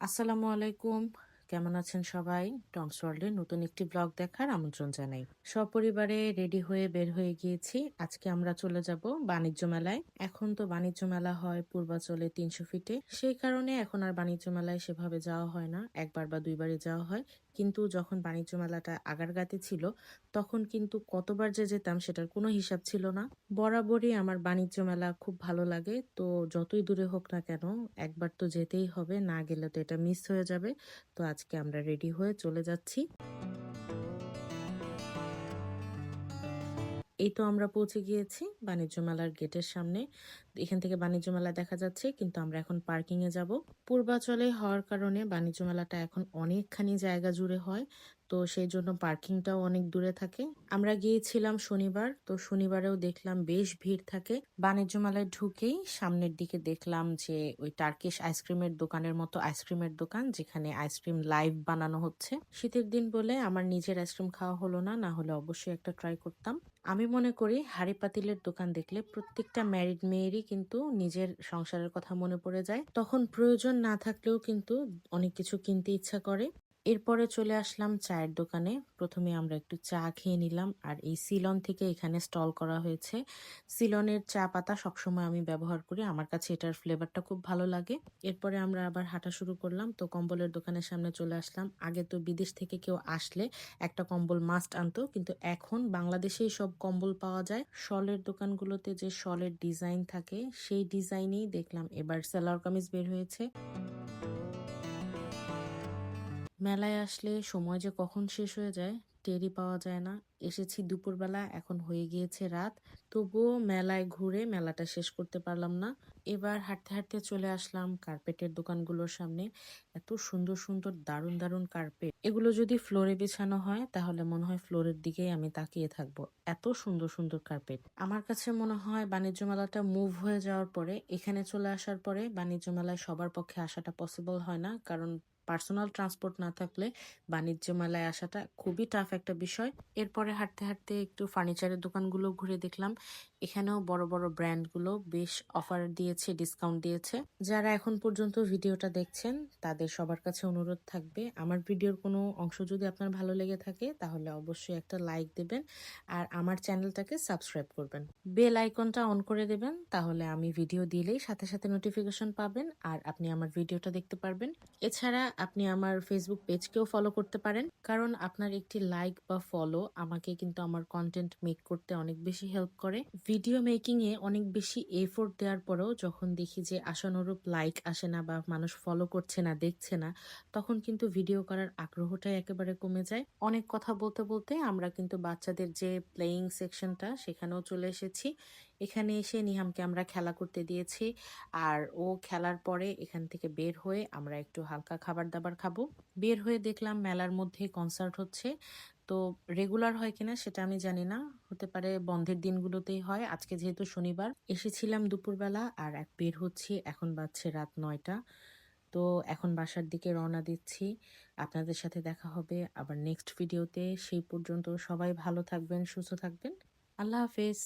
আসসালামু আলাইকুম। কেমন আছেন সবাই? টংস ওয়ার্ল্ডের নতুন একটি ব্লগ দেখার আমন্ত্রণ জানাই। সপরিবারে রেডি হয়ে বের হয়ে গিয়েছি। আজকে আমরা চলে যাব বাণিজ্য মেলায়। এখন তো বাণিজ্য মেলা হয় পূর্বাচলে তিনশো ফিটে। সেই কারণে এখন আর বাণিজ্য মেলায় সেভাবে যাওয়া হয় না। একবার বা দুইবারে যাওয়া হয়। কিন্তু যখন বাণিজ্য মেলাটা আগারগাতে ছিল, তখন কিন্তু কতবার যে যেতাম সেটার কোনো হিসাব ছিল না। বরাবরই আমার বাণিজ্য মেলা খুব ভালো লাগে। তো যতই দূরে হোক না কেন, একবার তো যেতেই হবে। না গেলে তো এটা মিস হয়ে যাবে। তো আজকে আমরা রেডি হয়ে চলে যাচ্ছি। এই তো আমরা পৌঁছে গিয়েছি বাণিজ্য মেলার গেটের সামনে। এখান থেকে বাণিজ্য মেলা দেখা যাচ্ছে, কিন্তু আমরা এখন পার্কিং এ যাব। পূর্বাচলে হওয়ার কারণে বাণিজ্য মেলাটা এখন অনেকখানি জায়গা জুড়ে হয়। তো সেই জন্য পার্কিংটাও অনেক দূরে থাকে। আমরা গিয়েছিলাম শনিবার, তো শনিবারেও দেখলাম বেশ ভিড় থাকে। বাণিজ্য মেলায় ঢুকেই সামনের দিকে দেখলাম যে ওই টার্কিশ আইসক্রিমের দোকানের মতো আইসক্রিমের দোকান, যেখানে আইসক্রিম লাইভ বানানো হচ্ছে। শীতের দিন বলে আমার নিজের আইসক্রিম খাওয়া হলো না না হলে অবশ্যই একটা ট্রাই করতাম। আমি মনে করি হাড়ি পাতিলের দোকান দেখলে প্রত্যেকটা ম্যারিড মেয়েরই কিন্তু নিজের সংসারের কথা মনে পড়ে যায়। তখন প্রয়োজন না থাকলেও কিন্তু অনেক কিছু কিনতে ইচ্ছা করে। এরপরে চলে আসলাম চায়ের দোকানে। প্রথমে আমরা একটু চা খেয়ে নিলাম আর এই সিলন থেকে এখানে স্টল করা হয়েছে। সিলনের চা পাতা সবসময় আমি ব্যবহার করি। আমার কাছে এটার ফ্লেভারটা খুব ভালো লাগে। এরপরে আমরা আবার হাঁটা শুরু করলাম। তো কম্বলের দোকানের সামনে চলে আসলাম। আগে তো বিদেশ থেকে কেউ আসলে একটা কম্বল মাস্ট আনতো। কিন্তু এখন বাংলাদেশেই সব কম্বল পাওয়া যায়। শলের দোকানগুলোতে যে শলের ডিজাইন থাকে, সেই ডিজাইনেই দেখলাম। এবার সেলার কামিজ বের হয়েছে। মেলায় আসলে সময় যে কখন শেষ হয়ে যায় টেরই পাওয়া যায় না। এসেছি দুপুরবেলা, এখন হয়ে গিয়েছে রাত। তবুও মেলায় ঘুরে মেলাটা শেষ করতে পারলাম না। এবার হাঁটতে হাঁটতে চলে আসলাম কার্পেটের দোকানগুলোর সামনে। এত সুন্দর সুন্দর, দারুণ দারুণ কার্পেট। এগুলো যদি ফ্লোরে বিছানো হয়, তাহলে মনে হয় ফ্লোরের দিকেই আমি তাকিয়ে থাকব। এত সুন্দর সুন্দর কার্পেট। আমার কাছে মনে হয় বাণিজ্য মেলাটা মুভ হয়ে যাওয়ার পরে, এখানে চলে আসার পরে বাণিজ্য মেলায় সবার পক্ষে আসাটা পসিবল হয় না। কারণ পার্সোনাল ট্রান্সপোর্ট না থাকলে বাণিজ্য মেলায় আসাটা খুবই টাফ একটা বিষয়। এরপরে হাঁটতে হাঁটতে একটু ফার্নিচারের দোকানগুলো ঘুরে দেখলাম। এখানেও বড় বড় ব্র্যান্ডগুলো বেশ অফার দিয়েছে ডিসকাউন্ট দিয়েছে। যারা এখন পর্যন্ত ভিডিওটা দেখছেন, তাদের সবার কাছে অনুরোধ থাকবে, আমার ভিডিওর কোনো অংশ যদি আপনার ভালো লেগে থাকে, তাহলে অবশ্যই একটা লাইক দেবেন আর আমার চ্যানেলটাকে সাবস্ক্রাইব করবেন। বেল আইকনটা অন করে দেবেন, তাহলে আমি ভিডিও দিলেই সাথে সাথে নোটিফিকেশন পাবেন আর আপনি আমার ভিডিওটা দেখতে পারবেন। এছাড়া আপনি আমার ফেসবুক পেজকেও ফলো করতে পারেন। কারণ আপনার একটি লাইক বা ফলো আমাকে কিন্তু আমার কন্টেন্ট মেক করতে অনেক বেশি হেল্প করে। ভিডিও মেকিং এ অনেক বেশি এফোর্ট দেওয়ার পরেও যখন দেখি যে আশানুরূপ লাইক আসে না বা মানুষ ফলো করছে না, দেখছে না, তখন কিন্তু ভিডিও করার আগ্রহটাই একেবারে কমে যায়। অনেক কথা বলতে বলতে আমরা কিন্তু বাচ্চাদের যে প্লেয়িং সেকশনটা সেখানেও চলে এসেছি। এখানে এসে নিহামকে আমরা খেলা করতে দিয়েছি। আর ও খেলার পরে এখান থেকে বের হয়ে আমরা একটু হালকা খাবার দাবার খাব। বের হয়ে দেখলাম মেলার মধ্যে কনসার্ট হচ্ছে। তো রেগুলার হয় কিনা সেটা আমি জানি না। হতে পারে বন্ধের দিনগুলোতেই হয়। আজকে যেহেতু শনিবার, এসেছিলাম দুপুরবেলা আর এক বের হচ্ছি। এখন বাজছে রাত নয়টা। তো এখন বাসার দিকে রওনা দিচ্ছি। আপনাদের সাথে দেখা হবে আবার নেক্সট ভিডিওতে সেই পর্যন্ত সবাই ভালো থাকবেন, সুস্থ থাকবেন। আল্লাহ হাফেজ।